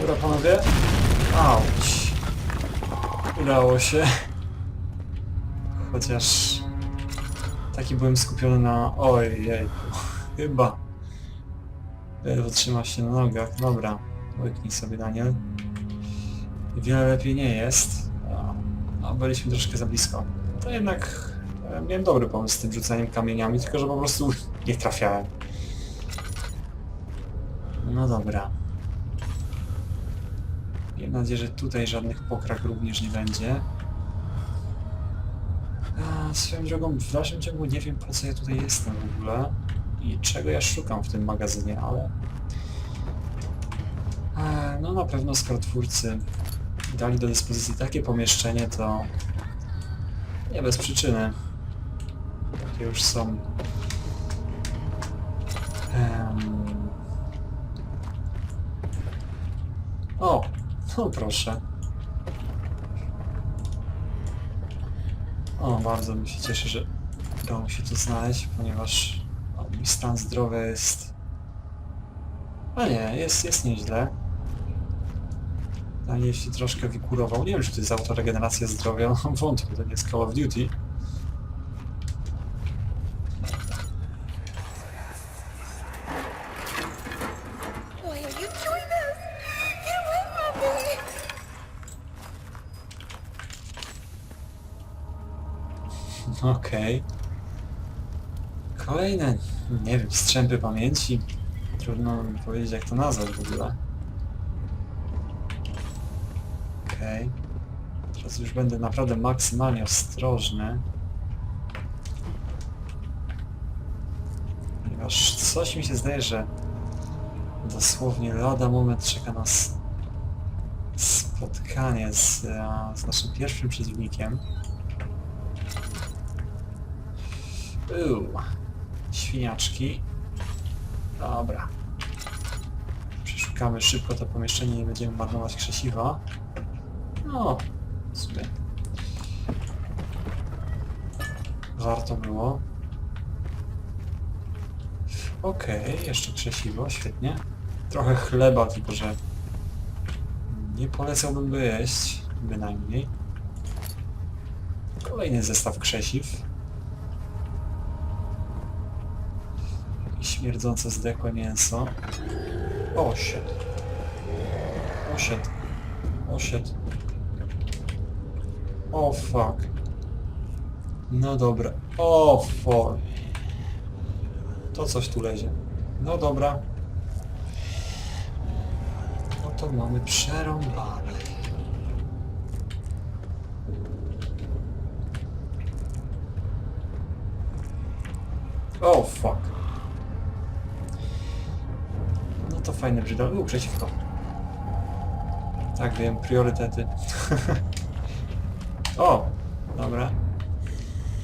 Dobra panowie. Auć. Udało się. Chociaż... Taki byłem skupiony na... Oj, jej. Chyba. Ledwo trzyma się na nogach. Dobra. Łyknij sobie Daniel. Wiele lepiej nie jest. A, a byliśmy troszkę za blisko. To jednak e, miałem dobry pomysł z tym rzucaniem kamieniami, tylko że po prostu nie trafiałem. No dobra. Mam nadzieję, że tutaj żadnych pokrak również nie będzie. A, swoją drogą, w dalszym ciągu nie wiem po co ja tutaj jestem w ogóle i czego ja szukam w tym magazynie, ale... E, No na pewno skoro twórcy dali do dyspozycji takie pomieszczenie, to nie bez przyczyny. Takie już są. Em, O, no proszę. O, bardzo mi się cieszę, że udało się to znaleźć, ponieważ o, mój stan zdrowia jest... A nie, jest, jest nieźle. A jeśli troszkę wikurował, nie wiem czy to jest autoregeneracja zdrowia, no wątpię, to nie jest Call of Duty. Okej. Kolejne, nie wiem, strzępy pamięci. Trudno mi powiedzieć jak to nazwać w ogóle. Okej. Teraz już będę naprawdę maksymalnie ostrożny. Ponieważ coś mi się zdaje, że dosłownie lada moment czeka nas spotkanie z, e, z naszym pierwszym przeciwnikiem. Uuu, świniaczki. Dobra. Przeszukamy szybko to pomieszczenie, nie będziemy marnować krzesiwa. No, w sumie. Warto było. Okej, jeszcze krzesiwo, świetnie. Trochę chleba, tylko że nie polecałbym go jeść, bynajmniej. Kolejny zestaw krzesiw. Śmierdzące zdekłe mięso. O, shit. O, shit. O, shit. O, fuck. No dobra. O, fuck. To coś tu lezie. No dobra. No to mamy przerąbane. O, fuck. To fajny brzydal. U, przeciwko. Tak, wiem, priorytety. o, dobra.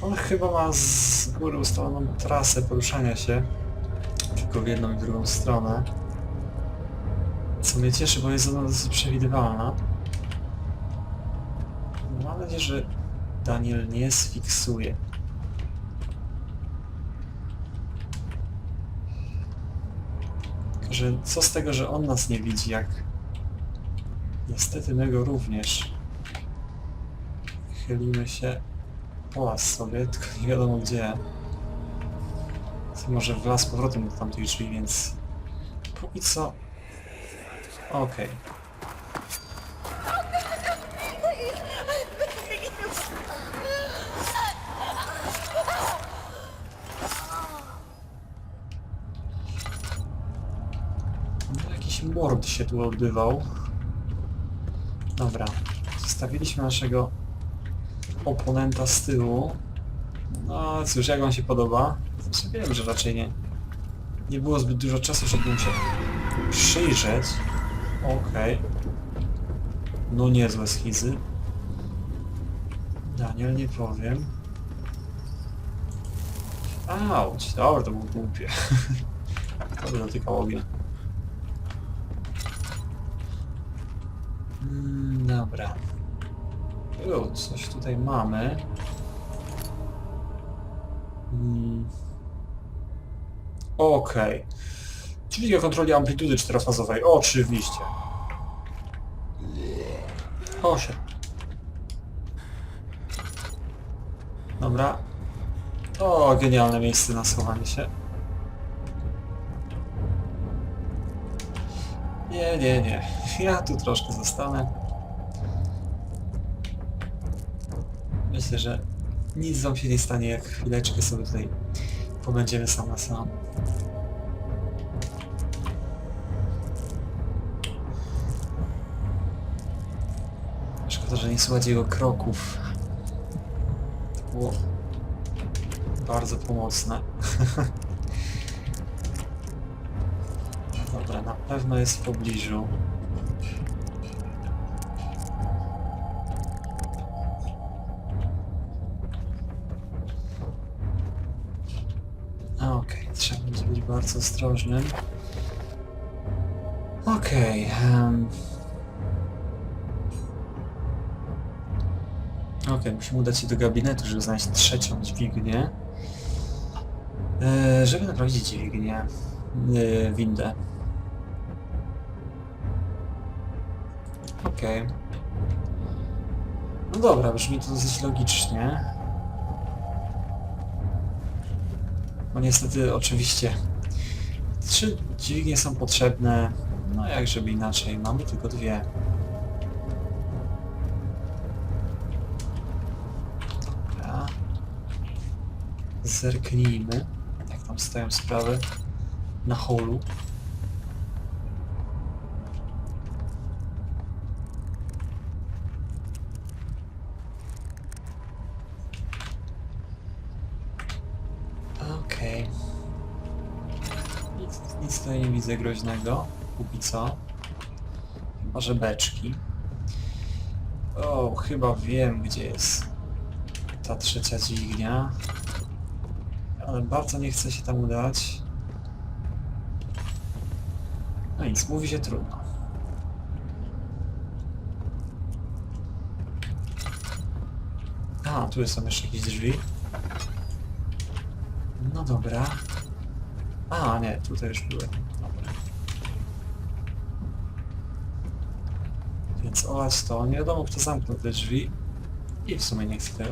On chyba ma z góry ustaloną trasę poruszania się. Tylko w jedną i drugą stronę. Co mnie cieszy, bo jest ona dosyć przewidywalna. Mam nadzieję, że Daniel nie sfiksuje. Że co z tego, że on nas nie widzi, jak niestety my go również. Chylimy się po las sobie, tylko nie wiadomo gdzie. Może wlazł z powrotem do tamtej drzwi, więc póki co... Okej. No, jakiś mord się tu odbywał. Dobra. Zostawiliśmy naszego oponenta z tyłu. No cóż, jak wam się podoba? Znaczy wiem, że raczej nie. Nie było zbyt dużo czasu, żeby się przyjrzeć. Okej. No niezłe schizy. Daniel, nie powiem. Auć, dobra, to było głupie. to by dotykał ognia. Mm, dobra. O, coś tutaj mamy. Mm. Okej. Czyli kontroli amplitudy czterofazowej. Oczywiście. O, się. Dobra. O, genialne miejsce na schowanie się. Nie, nie, nie. Ja tu troszkę zostanę. Myślę, że nic wam się nie stanie, jak chwileczkę sobie tutaj pobędziemy sam na sam. Szkoda, że nie słychać jego kroków. To było bardzo pomocne. Dobra, na pewno jest w pobliżu. Bardzo ostrożnym. Okej. em. Okej, musimy udać się do gabinetu, żeby znaleźć trzecią dźwignię. E, żeby naprawić dźwignię. E, windę. Okej. No dobra, brzmi to dosyć logicznie. No niestety, oczywiście, trzy dźwignie są potrzebne. No jak żeby inaczej, mamy tylko dwie. Dobra. Zerknijmy, jak tam stoją sprawy na holu. Okej. Nic, tutaj nie widzę groźnego, póki co. Chyba, że beczki. O, chyba wiem, gdzie jest ta trzecia dźwignia. Ale bardzo nie chcę się tam udać. No nic, mówi się trudno. A, tu są jeszcze jakieś drzwi. No dobra. A, nie, tutaj już byłem. Dobra. Więc olać to. Nie wiadomo kto zamknął te drzwi. I w sumie nie chcę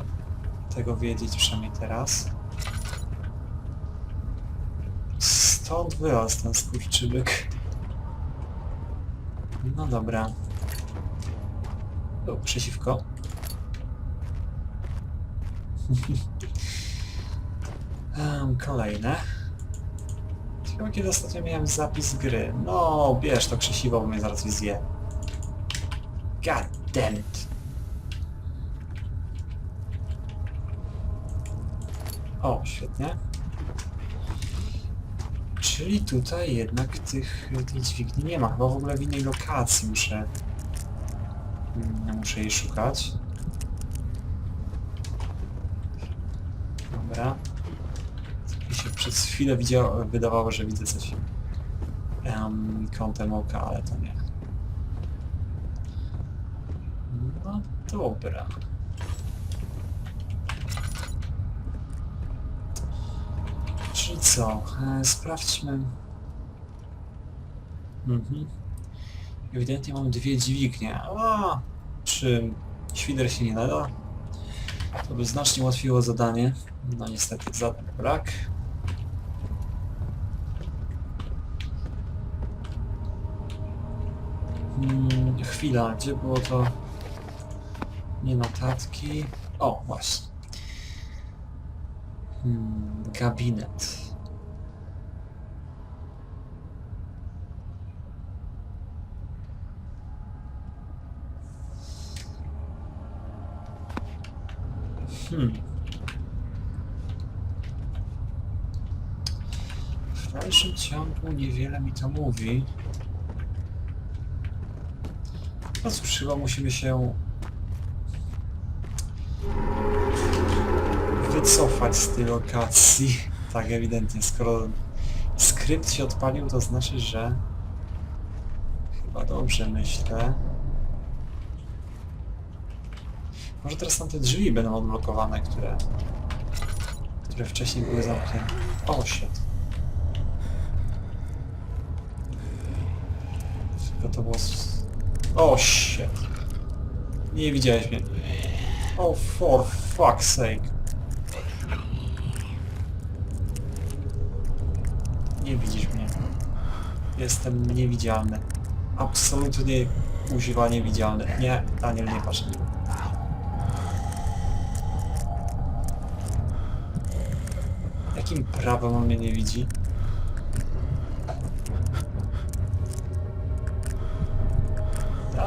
tego, wiedzieć przynajmniej teraz. Stąd wyraz ten skurczybyk. No dobra. O, przeciwko. Em, kolejne. Ciekawe kiedy ostatnio miałem zapis gry. No, bierz to krzesiwo, bo mnie zaraz zje. God damn it. O, świetnie. Czyli tutaj jednak tych, tych dźwigni nie ma. Chyba w ogóle w innej lokacji muszę... mm, Muszę jej szukać. Dobra. Przez chwilę widziało, wydawało, że widzę coś em, kątem oka, ale to nie. No dobra. Czyli co? E, sprawdźmy. Mhm. Ewidentnie mam dwie dźwignie. A, czy świder się nie nada? To by znacznie ułatwiło zadanie. No niestety zadań brak. Hmm, chwila, gdzie było to? Nie notatki. O, właśnie. Hmm, gabinet. Hmm. W dalszym ciągu niewiele mi to mówi. No cóż, chyba musimy się wycofać z tej lokacji. Tak, ewidentnie, skoro skrypt się odpalił, to znaczy, że chyba dobrze myślę. Może teraz tam te drzwi będą odblokowane, które które wcześniej były zamknięte. O, shit. Tylko to było... O, shit. Nie widziałeś mnie. Oh, for fuck's sake. Nie widzisz mnie. Jestem niewidzialny. Absolutnie używa niewidzialny. Nie, Daniel, nie patrz. Jakim prawem on mnie nie widzi?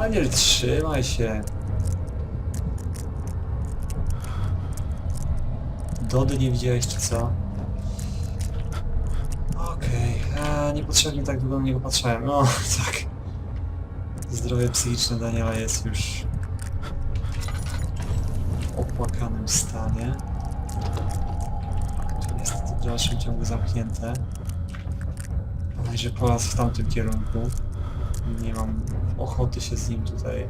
Daniel, trzymaj się. Dody nie widziałeś czy co? Okej, okay. niepotrzebnie tak długo na niego. No, tak. Zdrowie psychiczne Daniela jest już w opłakanym stanie. Tu jest w dalszym ciągu zamknięte. Bodajże polas w tamtym kierunku. Nie mam ochoty się z nim tutaj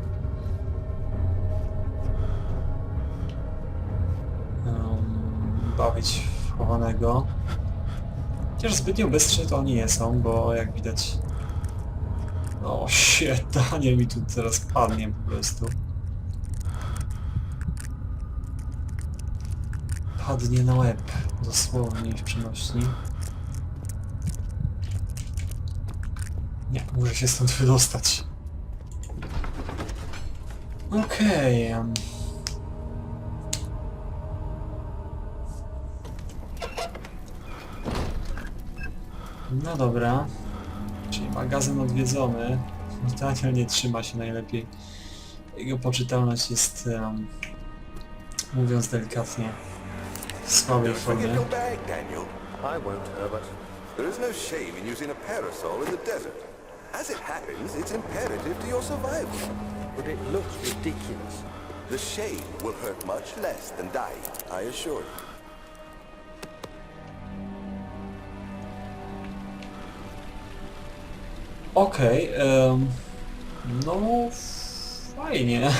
bawić chowanego. Chociaż zbytnio bystrzy to oni nie są, bo jak widać... O shit, Daniel mi tu teraz padnie po prostu. Padnie na łeb, dosłownie w przenośni. Muszę się stąd wydostać. Okej. em. No dobra. Czyli magazyn odwiedzony. Daniel nie trzyma się najlepiej. Jego poczytalność jest, em, mówiąc delikatnie, w słabej formie. bag, Daniel. I won't, Herbert. There is no shame in using a parasol in the desert. As it happens, it's imperative to your survival. But it looks ridiculous. The shade will hurt much less than dying, I assure you. Okej, em, no fajnie.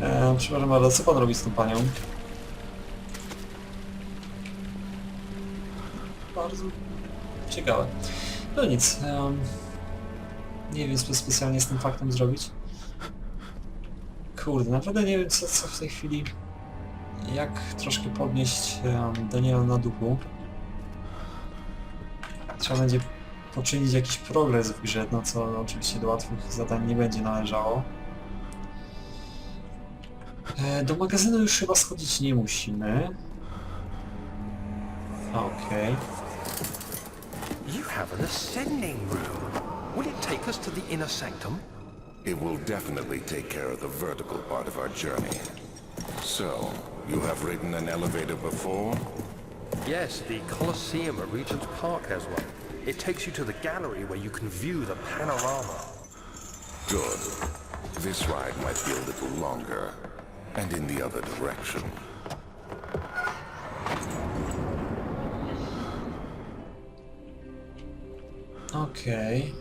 E, przepraszam bardzo, co pan robi z tą panią? Bardzo ciekawe. No nic, nie wiem co specjalnie z tym faktem zrobić. Kurde, naprawdę nie wiem co, co w tej chwili, jak troszkę podnieść em, Daniela na duchu. Trzeba będzie poczynić jakiś progres w grze, no co oczywiście do łatwych zadań nie będzie należało. E, Do magazynu już chyba schodzić nie musimy. Okej. You have an ascending room. Will it take us to the inner sanctum? It will definitely take care of the vertical part of our journey. So, you have ridden an elevator before? Yes, the Colosseum at Regent's Park has one. It takes you to the gallery where you can view the panorama. Good. This ride might be a little longer. And in the other direction. Okej.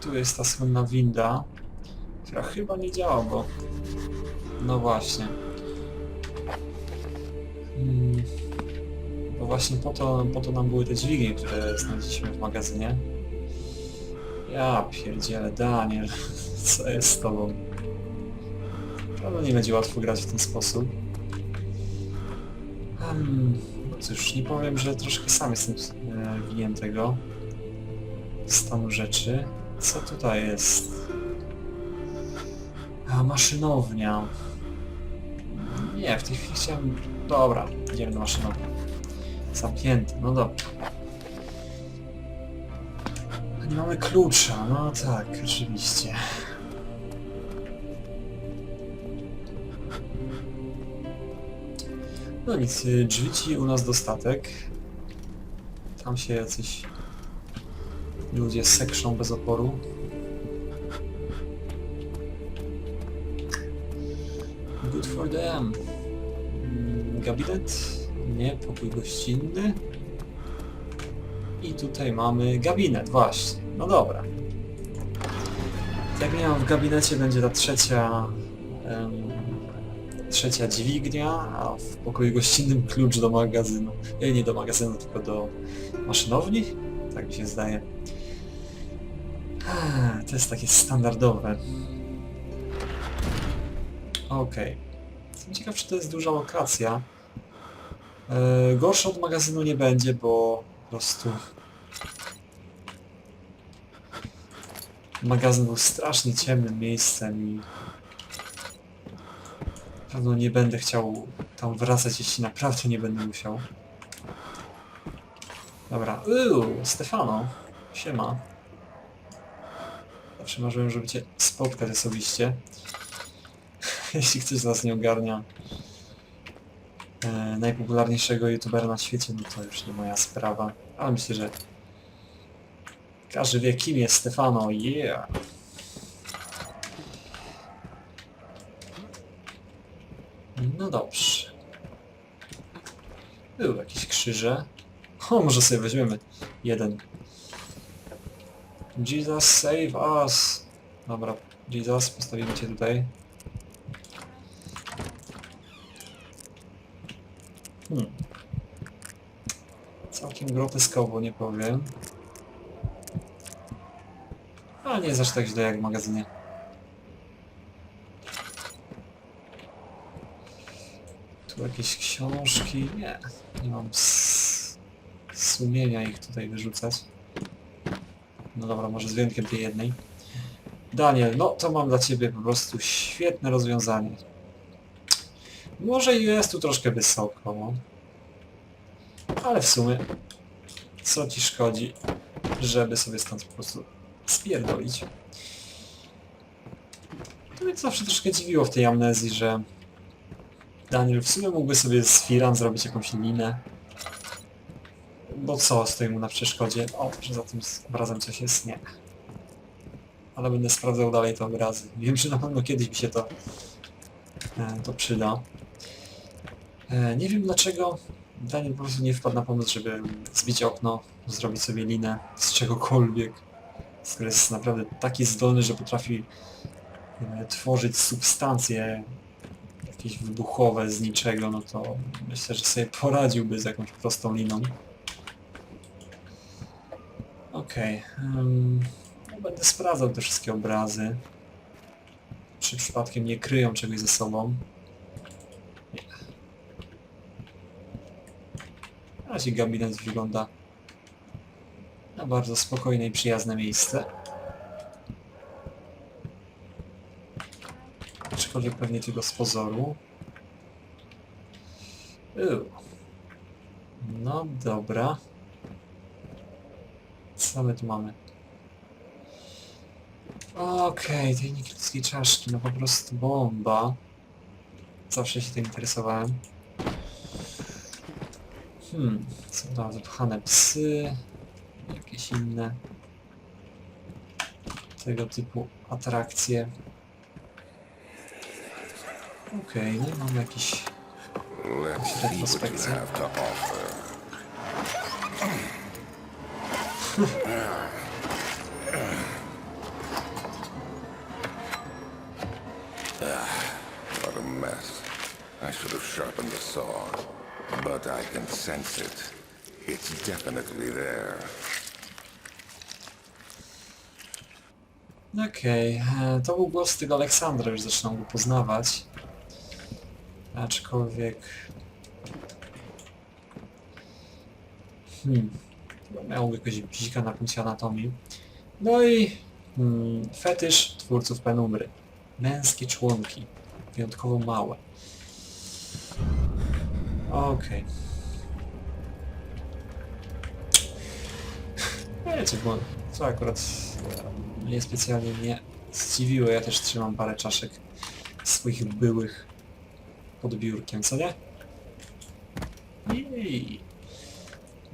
Tu jest ta słynna winda, która chyba nie działa, bo... No właśnie. Hmm. Bo właśnie po to, po to nam były te dźwignie, które znaleźliśmy w magazynie. Ja pierdzielę, Daniel, co jest z tobą? Prawda nie będzie łatwo grać w ten sposób. Hmm, no cóż, nie powiem, że troszkę sam jestem e, winien tego stanu rzeczy. Co tutaj jest? A, maszynownia. Nie, w tej chwili chciałem... Dobra, idziemy do maszynowni. Zamknięte, no dobra. A nie mamy klucza, no tak, oczywiście. No nic, drzwi ci u nas dostatek. Tam się jacyś ludzie sekrzą bez oporu. Good for them. Mm, Gabinet? Nie, pokój gościnny. I tutaj mamy gabinet, właśnie. No dobra. Jak miałem w gabinecie będzie ta trzecia em, trzecia dźwignia, a w pokoju gościnnym klucz do magazynu. E, Nie do magazynu, tylko do maszynowni? Tak mi się zdaje. To jest takie standardowe. Okej. Jestem ciekaw, czy to jest duża lokacja. Yy, gorsza od magazynu nie będzie, bo po prostu... Magazyn był strasznie ciemnym miejscem i... Pewno nie będę chciał tam wracać, jeśli naprawdę nie będę musiał. Dobra. Uuu, Stefano. Siema. Zawsze marzyłem, żeby cię spotkać osobiście. Jeśli ktoś z nas nie ogarnia e, najpopularniejszego youtubera na świecie, no to już nie moja sprawa. Ale myślę, że każdy wie kim jest Stefano. Yeah! No dobrze. Był jakieś krzyże. O, może sobie weźmiemy jeden. Jesus save us! Dobra, Jesus, postawimy cię tutaj. Hmm. Całkiem groteskowo, nie powiem. A nie jest aż tak źle jak w magazynie. Tu jakieś książki. Nie, nie mam sumienia ich tutaj wyrzucać. No dobra, może z wyjątkiem tej jednej. Daniel, no to mam dla Ciebie po prostu świetne rozwiązanie. Może jest tu troszkę wysoko, ale w sumie co Ci szkodzi, żeby sobie stąd po prostu spierdolić. To mnie zawsze troszkę dziwiło w tej amnezji, że Daniel w sumie mógłby sobie z Firan zrobić jakąś linę. Bo co stoi mu na przeszkodzie? O, że za tym obrazem coś jest? Nie. Ale będę sprawdzał dalej te obrazy. Wiem, że na pewno kiedyś mi się to, e, to przyda. E, nie wiem dlaczego Daniel po prostu nie wpadł na pomysł, żeby zbić okno, zrobić sobie linę z czegokolwiek. Skoro jest naprawdę taki zdolny, że potrafi e, tworzyć substancje jakieś wybuchowe z niczego, no to myślę, że sobie poradziłby z jakąś prostą liną. Okej. em, no będę sprawdzał te wszystkie obrazy. Czy przypadkiem nie kryją czegoś ze sobą. Nie. Na razie gabinet wygląda na bardzo spokojne i przyjazne miejsce. Aczkolwiek pewnie tylko z pozoru. Uuu. No dobra. Co my tu mamy? Okej, tej nikryckiej czaszki, no po prostu bomba. Zawsze się tym interesowałem. Hmm, są tam wypchane psy, jakieś inne tego typu atrakcje. Okej, no i mamy jakiś... Let's see what you have to offer. sharpened the saw. But I can sense it. It's definitely there. Okej, e, to był głos tego Aleksandra, już zaczynam go poznawać. Aczkolwiek... Hmm... Miał jakoś bzika na punkcie anatomii. No i... Hmm, fetysz twórców Penumbry. Męskie członki. Wyjątkowo małe. Okej. Wiecie, bo to akurat e, mnie specjalnie nie zdziwiło. Ja też trzymam parę czaszek swoich byłych pod biurkiem, co nie?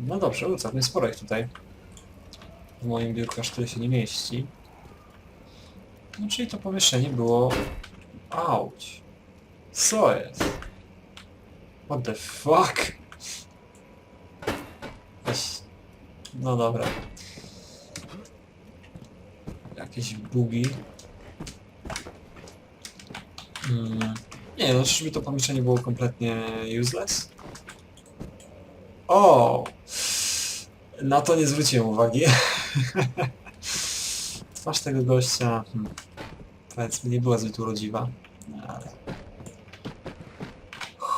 No dobrze, no całkiem sporo ich tutaj. W moim biurku aż tyle się nie mieści. No czyli to pomieszczenie było... Auć. Co jest? What the fuck? No dobra. Jakieś bugi. Mm. Nie, no czyżby to pomieszczenie było kompletnie useless? O! Na to nie zwróciłem uwagi. Twarz tego gościa, hmm, powiedzmy, nie była zbyt urodziwa, ale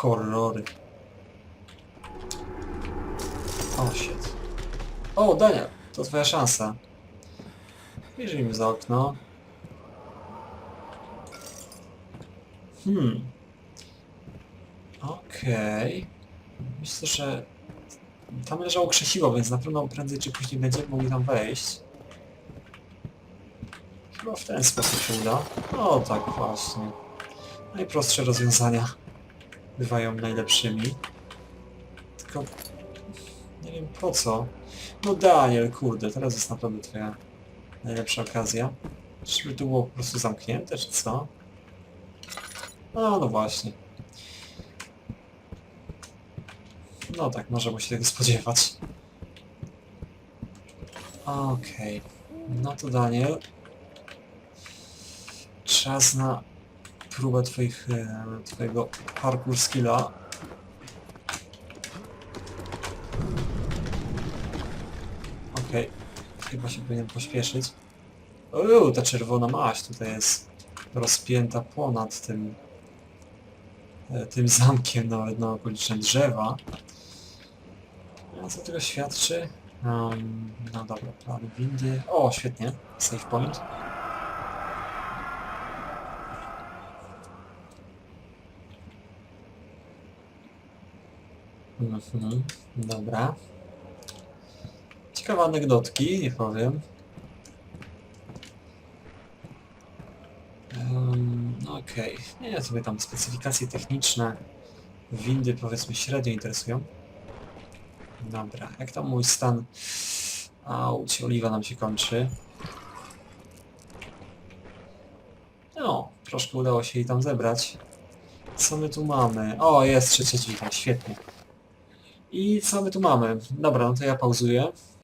Horrory. O, shit. O, Daniel, to twoja szansa. Wyjrzyjmy za okno. Hmm. Okej. Myślę, że tam leżało krzesiwo, więc na pewno prędzej czy później będziemy mogli tam wejść. Chyba w ten sposób się uda. O, tak właśnie. Najprostsze rozwiązania bywają najlepszymi. Tylko nie wiem po co. No Daniel, kurde, teraz jest naprawdę twoja najlepsza okazja. Czyżby tu było po prostu zamknięte, czy co? No, no właśnie. No tak, możemy się tego spodziewać. Okej. No to Daniel. Czas na próbę twoich, e, twojego parkour skilla. Okej. Chyba się powinien pośpieszyć. Uuu, ta czerwona maść tutaj jest rozpięta ponad tym e, tym zamkiem, nawet na okoliczne drzewa. A co tego świadczy? Um, no dobra, plany windy. O, świetnie. Save point. Mhm, dobra. Ciekawe anegdotki, nie powiem. Um, Okej, nie, sobie tam specyfikacje techniczne windy powiedzmy średnio interesują. Dobra, jak tam mój stan... Auć, oliwa nam się kończy. No, troszkę udało się jej tam zebrać. Co my tu mamy? O, jest trzecia dźwignia, świetnie. I co my tu mamy? Dobra, no to ja pauzuję.